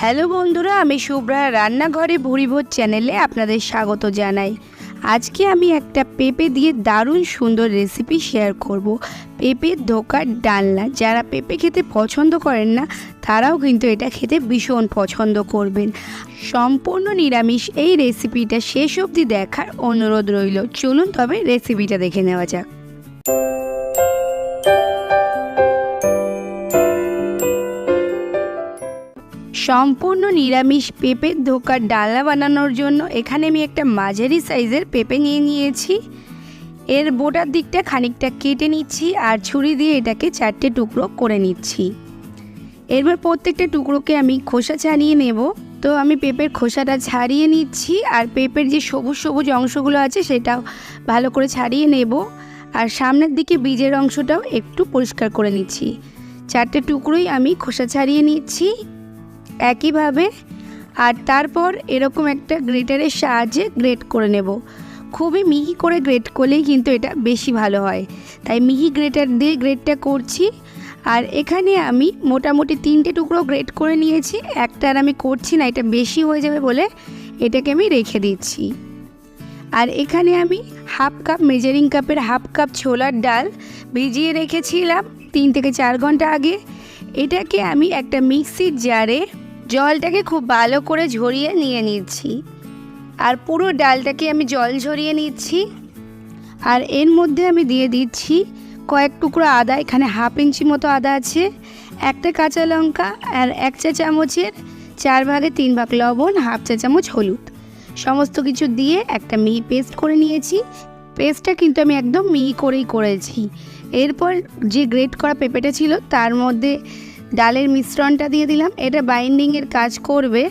Hello বন্ধুরা, আমি শুভ্রা রান্নাঘরে ভুরিভোজ চ্যানেলে আপনাদের স্বাগত জানাই। আজকে আমি একটা পেঁপে দিয়ে দারুণ সুন্দর রেসিপি শেয়ার করব। পেঁপের ধোকার ডালনা, যারা পেঁপে খেতে পছন্দ করেন না, তারাও কিন্তু এটা খেতে ভীষণ পছন্দ করবেন। সম্পূর্ণ নিরামিষ এই রেসিপিটা শেষ অবধি দেখার অনুরোধ রইল। চলুন তবে রেসিপিটা দেখে নেওয়া যাক। সম্পূর্ণ নিরামিষ পেঁপের ধোকার ডালনা বানানোর জন্য এখানে আমি একটা মাঝারি সাইজের পেঁপে নিয়ে নিয়েছি। এর বোটার দিকটা খানিকটা কেটে নিচ্ছি আর ছুরি দিয়ে এটাকে চারটে টুকরো করে নিচ্ছি। এরপর প্রত্যেকটা টুকরোকে আমি খোসা ছাড়িয়ে নেব। তো আমি পেঁপের খোসাটা ছাড়িয়ে নিচ্ছি আর পেঁপের যে সবুজ সবুজ অংশগুলো আছে সেটাও ভালো করে ছাড়িয়ে নেব। আর সামনের দিকে বীজের অংশটাও একটু পরিষ্কার করে নিচ্ছি। চারটে টুকরোই আমি খোসা ছাড়িয়ে নিচ্ছি। একইভাবে আর তারপর এরকম একটা গ্রেটারের সাহায্যে গ্রেট করে নেব। খুবই মিহি করে গ্রেট করলেই কিন্তু এটা বেশি ভালো হয়। তাই মিহি গ্রেটার দিয়ে গ্রেটটা করছি। আর এখানে আমি মোটামুটি তিনটে টুকরো গ্রেট করে নিয়েছি। একটা আর আমি করছি না, এটা বেশি হয়ে যাবে বলে এটাকে আমি রেখে দিচ্ছি। আর এখানে আমি হাফ কাপ মেজারিং কাপের হাফ কাপ ছোলার ডাল ভিজিয়ে রেখেছিলাম তিন থেকে চার ঘণ্টা আগে। এটাকে আমি একটা মিক্সির জারে জলটাকে খুব ভালো করে ঝরিয়ে নিয়ে নিচ্ছি। আর পুরো ডালটাকে আমি জল ঝরিয়ে নিচ্ছি। আর এর মধ্যে আমি দিয়ে দিচ্ছি কয়েক টুকরো আদা, এখানে হাফ ইঞ্চি মতো আদা আছে, একটা কাঁচা লঙ্কা আর এক চা চামচের চার ভাগে তিন ভাগ লবণ, হাফ চা চামচ হলুদ। সমস্ত কিছু দিয়ে একটা মিহি পেস্ট করে নিয়েছি। পেস্টটা কিন্তু আমি একদম মিহি করেই করেছি। এরপর যে গ্রেট করা পেঁপেটা ছিল, তার মধ্যে ডালের মিশ্রণটা দিয়ে দিলাম। এটা বাইন্ডিংয়ের কাজ করবে।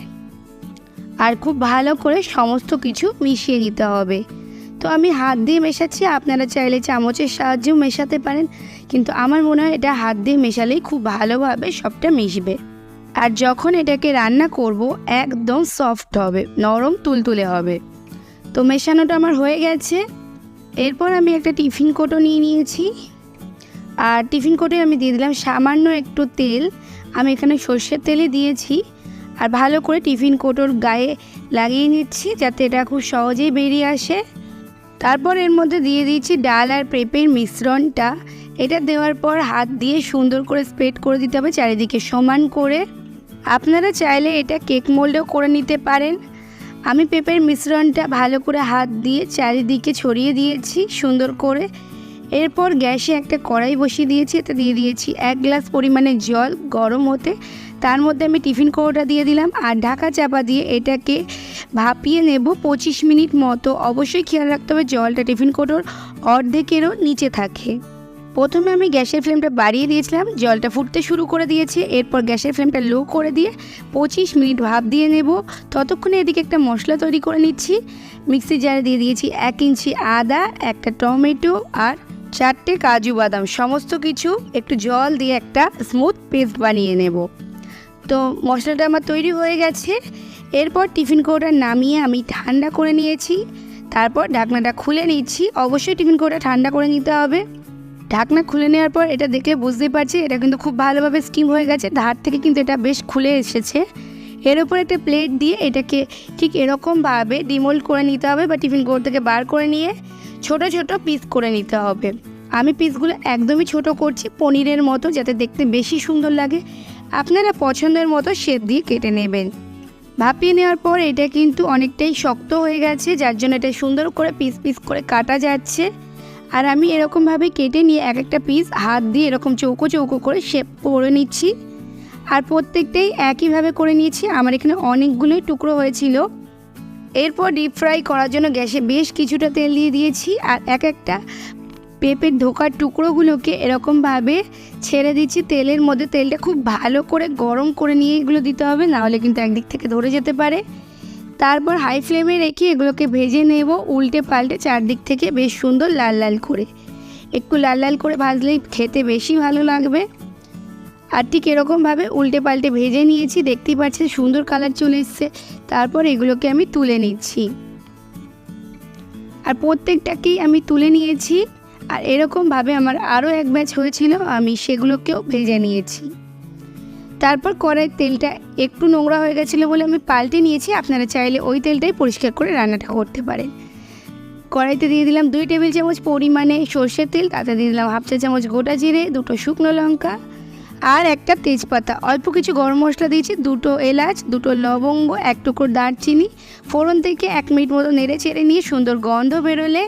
আর খুব ভালো করে সমস্ত কিছু মিশিয়ে নিতে হবে। তো আমি হাত দিয়ে মেশাচ্ছি, আপনারা চাইলে চামচের সাহায্যেও মেশাতে পারেন। কিন্তু আমার মনে হয় এটা হাত দিয়ে মেশালেই খুব ভালোভাবে সবটা মিশবে। আর যখন এটাকে রান্না করব, একদম সফট হবে, নরম তুলতুলে হবে। তো মেশানোটা আমার হয়ে গেছে। এরপর আমি একটা টিফিন কোটো নিয়ে নিয়েছি। আর টিফিন কোটে আমি দিয়ে দিলাম সামান্য একটু তেল। আমি এখানে সর্ষের তেলে দিয়েছি। আর ভালো করে টিফিন কোটোর গায়ে লাগিয়ে নিচ্ছি যাতে এটা খুব সহজেই বেরিয়ে আসে। তারপর এর মধ্যে দিয়ে দিয়েছি ডাল আর পেঁপের মিশ্রণটা। এটা দেওয়ার পর হাত দিয়ে সুন্দর করে স্প্রেড করে দিতে হবে চারিদিকে সমান করে। আপনারা চাইলে এটা কেক মোল্ডেও করে নিতে পারেন। আমি পেঁপের মিশ্রণটা ভালো করে হাত দিয়ে চারিদিকে ছড়িয়ে দিয়েছি সুন্দর করে। এরপর গ্যাসে একটা কড়াই বসিয়ে দিয়েছি, এতে দিয়ে দিয়েছি এক গ্লাস পরিমাণে জল, গরম হতে। তার মধ্যে আমি টিফিন কোটোটা দিয়ে দিলাম আর ঢাকা চাপা দিয়ে এটাকে ভাপিয়ে নেব পঁচিশ মিনিট মতো। অবশ্যই খেয়াল রাখতে হবে জলটা টিফিন কোটোর অর্ধেকেরও নিচে থাকে। প্রথমে আমি গ্যাসের ফ্লেমটা বাড়িয়ে দিয়েছিলাম, জলটা ফুটতে শুরু করে দিয়েছি। এরপর গ্যাসের ফ্লেমটা লো করে দিয়ে পঁচিশ মিনিট ভাপ দিয়ে নেব। ততক্ষণে এদিকে একটা মশলা তৈরি করে নিচ্ছি। মিক্সি জারে দিয়ে দিয়েছি এক ইঞ্চি আদা, একটা টমেটো আর চারটে কাজু বাদাম সমস্ত কিছু একটু জল দিয়ে একটা স্মুথ পেস্ট বানিয়ে নেব। তো মশলাটা আমার তৈরি হয়ে গেছে। এরপর টিফিন কৌটা নামিয়ে আমি ঠান্ডা করে নিয়েছি। তারপর ঢাকনাটা খুলে নিচ্ছি। অবশ্যই টিফিন কৌটা ঠান্ডা করে নিতে হবে। ঢাকনা খুলে নেওয়ার পর এটা দেখে বুঝতেই পারছি এটা কিন্তু খুব ভালোভাবে স্টিম হয়ে গেছে। ধার থেকে কিন্তু এটা বেশ খুলে এসেছে। এর উপর একটা প্লেট দিয়ে এটাকে ঠিক এরকমভাবে ডিমোল্ড করে নিতে হবে বা টিফিন কোট থেকে বার করে নিয়ে ছোট ছোট পিস করে নিতে হবে। আমি পিসগুলো একদমই ছোট করছি, পনিরের মতো যাতে দেখতে বেশি সুন্দর লাগে। আপনারা পছন্দের মতো শেপ দিয়ে কেটে নেবেন। ভাপিয়ে নেওয়ার পর এটা কিন্তু অনেকটাই শক্ত হয়ে গেছে, যার জন্য এটা সুন্দর করে পিস পিস করে কাটা যাচ্ছে। আর আমি এরকমভাবে কেটে নিয়ে এক একটা পিস হাত দিয়ে এরকম চৌকো চৌকো করে শেপ করে নিচ্ছি। আর প্রত্যেকটাই একইভাবে করে নিয়েছি। আমার এখানে অনেকগুলোই টুকরো হয়েছিল। এরপর ডিপ ফ্রাই করার জন্য গ্যাসে বেশ কিছুটা তেল দিয়ে দিয়েছি আর এক একটা পেঁপের ধোকার টুকরোগুলোকে এরকমভাবে ছেড়ে দিচ্ছি। তেলের মধ্যে তেলটা খুব ভালো করে গরম করে নিয়ে এগুলো দিতে হবে, নাহলে কিন্তু একদিক থেকে ধরে যেতে পারে। তারপর হাই ফ্লেমে রেখে এগুলোকে ভেজে নেব উল্টে পাল্টে চারদিক থেকে বেশ সুন্দর লাল লাল করে। একটু লাল লাল করে ভাজলেই খেতে বেশি ভালো লাগবে। আর ঠিক এরকমভাবে উল্টে পাল্টে ভেজে নিয়েছি, দেখতেই পাচ্ছেন সুন্দর কালার চলে এসছে। তারপর এগুলোকে আমি তুলে নিচ্ছি। আর প্রত্যেকটাকেই আমি তুলে নিয়েছি আর এরকমভাবে আমার আরও এক ব্যাচ হয়েছিল, আমি সেগুলোকেও ভেজে নিয়েছি। তারপর কড়াই তেলটা একটু নোংরা হয়ে গেছিল বলে আমি পাল্টে নিয়েছি, আপনারা চাইলে ওই তেলটাই পরিষ্কার করে রান্নাটা করতে পারেন। কড়াইতে দিয়ে দিলাম দুই টেবিল চামচ পরিমাণে সর্ষের তেল, তাতে দিয়ে দিলাম হাফ চা চামচ গোটা জিরে, দুটো শুকনো লঙ্কা আর একটা তেজপাতা। অল্প কিছু গরম মশলা দিয়েছি, দুটো এলাচ, দুটো লবঙ্গ, এক টুকরো দারচিনি। ফোড়ন থেকে এক মিনিট মতো নেড়ে চেড়ে নিয়ে সুন্দর গন্ধ বেরোলে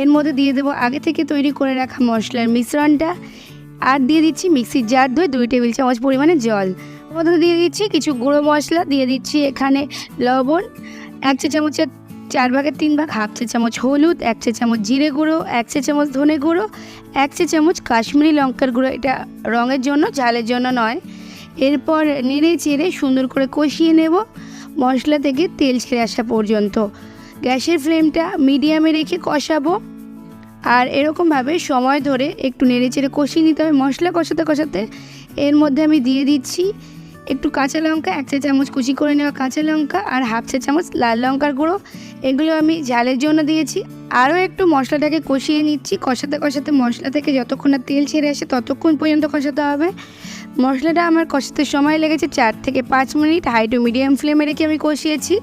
এর মধ্যে দিয়ে দেবো আগে থেকে তৈরি করে রাখা মশলার মিশ্রণটা। আর দিয়ে দিচ্ছি মিক্সির জার ধুয়ে দুই টেবিল চামচ পরিমাণে জল। মধ্যে দিয়ে দিচ্ছি কিছু গুঁড়ো মশলা, দিয়ে দিচ্ছি এখানে লবণ, এক চা চামচের চার ভাগের তিন ভাগ, হাফ চা চামচ হলুদ, এক চা চামচ জিরে গুঁড়ো, এক চা চামচ ধনে গুঁড়ো, এক চা চামচ কাশ্মীরি লঙ্কার গুঁড়ো। এটা রঙের জন্য ঝালের জন্য নয়। এরপর নেড়ে চেড়ে সুন্দর করে কষিয়ে নেব। মশলা থেকে তেল ছেড়ে আসা পর্যন্ত। গ্যাসের ফ্লেমটা মিডিয়ামে রেখে কষাবো। আর এরকমভাবে সময় ধরে একটু নেড়ে চেড়ে কষিয়ে নিতে হবে। মশলা কষাতে কষাতে এর মধ্যে আমি দিয়ে দিচ্ছি একটু কাঁচা লঙ্কা, এক চা চামচ কুচি করে নেওয়া কাঁচা লঙ্কা আর হাফ চা চামচ লাল লঙ্কার গুঁড়ো। এগুলো আমি ঝালের জন্য দিয়েছি। আরও একটু মশলাটাকে কষিয়ে নিচ্ছি। কষাতে কষাতে মশলা থেকে যতক্ষণ না তেল ছেড়ে আসে ততক্ষণ পর্যন্ত কষাতে হবে। মশলাটা আমার কষাতে সময় লেগেছে চার থেকে পাঁচ মিনিট। হাই টু মিডিয়াম ফ্লেমে রেখে আমি কষিয়েছি।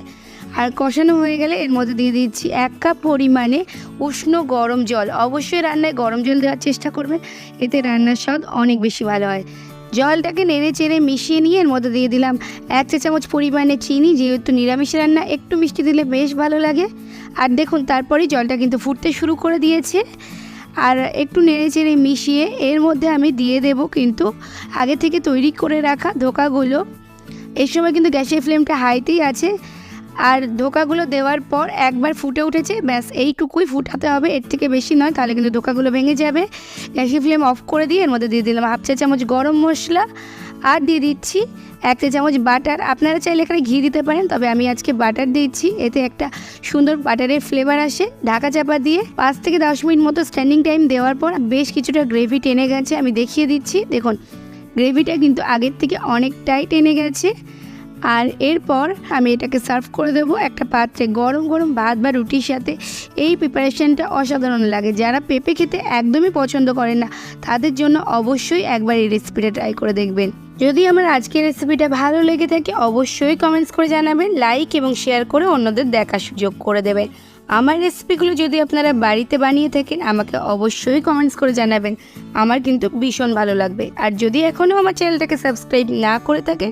আর কষানো হয়ে গেলে এর মধ্যে দিয়ে দিচ্ছি এক কাপ পরিমাণে উষ্ণ গরম জল। অবশ্যই রান্নায় গরম জল দেওয়ার চেষ্টা করবেন। এতে রান্নার স্বাদ অনেক বেশি ভালো হয়। জলটাকে নেড়ে চেড়ে মিশিয়ে নিয়ে এর মধ্যে দিয়ে দিলাম। এক চা চামচ পরিমাণে চিনি, যেহেতু নিরামিষ রান্না, একটু মিষ্টি দিলে বেশ ভালো লাগে। আর দেখুন, তারপরেই জলটা কিন্তু ফুটতে শুরু করে দিয়েছে। আর একটু নেড়ে চেড়ে মিশিয়ে এর মধ্যে আমি দিয়ে দেব কিন্তু আগে থেকে তৈরি করে রাখা ধোকাগুলো। এই সময় কিন্তু গ্যাসের ফ্লেমটা হাইতেই আছে। আর ধোকাগুলো দেওয়ার পর একবার ফুটে উঠেছে, ব্যাস এইটুকুই ফুটাতে হবে, এর থেকে বেশি নয়, তাহলে কিন্তু ধোকাগুলো ভেঙে যাবে। গ্যাসের ফ্লেম অফ করে দিয়ে এর মধ্যে দিয়ে দিলাম হাফ চা চামচ গরম মশলা আর দিয়ে দিচ্ছি এক চা চামচ বাটার। আপনারা চাইলে এখানে ঘি দিতে পারেন, তবে আমি আজকে বাটার দিচ্ছি, এতে একটা সুন্দর বাটারের ফ্লেভার আসে। ঢাকা চাপা দিয়ে পাঁচ থেকে দশ মিনিট মতো স্ট্যান্ডিং টাইম দেওয়ার পর বেশ কিছুটা গ্রেভি টেনে গেছে, আমি দেখিয়ে দিচ্ছি। দেখুন গ্রেভিটা কিন্তু আগের থেকে অনেকটাই টেনে গেছে। আর এরপর আমি এটাকে সার্ভ করে দেবো একটা পাত্রে গরম গরম ভাত বা রুটির সাথে। এই প্রিপারেশনটা অসাধারণ লাগে। যারা পেঁপে খেতে একদমই পছন্দ করে না, তাদের জন্য অবশ্যই একবার এই রেসিপিটা ট্রাই করে দেখবেন। যদি আমার আজকের রেসিপিটা ভালো লেগে থাকে, অবশ্যই কমেন্টস করে জানাবেন লাইক এবং শেয়ার করে অন্যদের দেখার সুযোগ করে দেবেন। আমার রেসিপিগুলো যদি আপনারা বাড়িতে বানিয়ে থাকেন, আমাকে অবশ্যই কমেন্টস করে জানাবেন। আমার কিন্তু ভীষণ ভালো লাগবে। আর যদি এখনও আমার চ্যানেলটাকে সাবস্ক্রাইব না করে থাকেন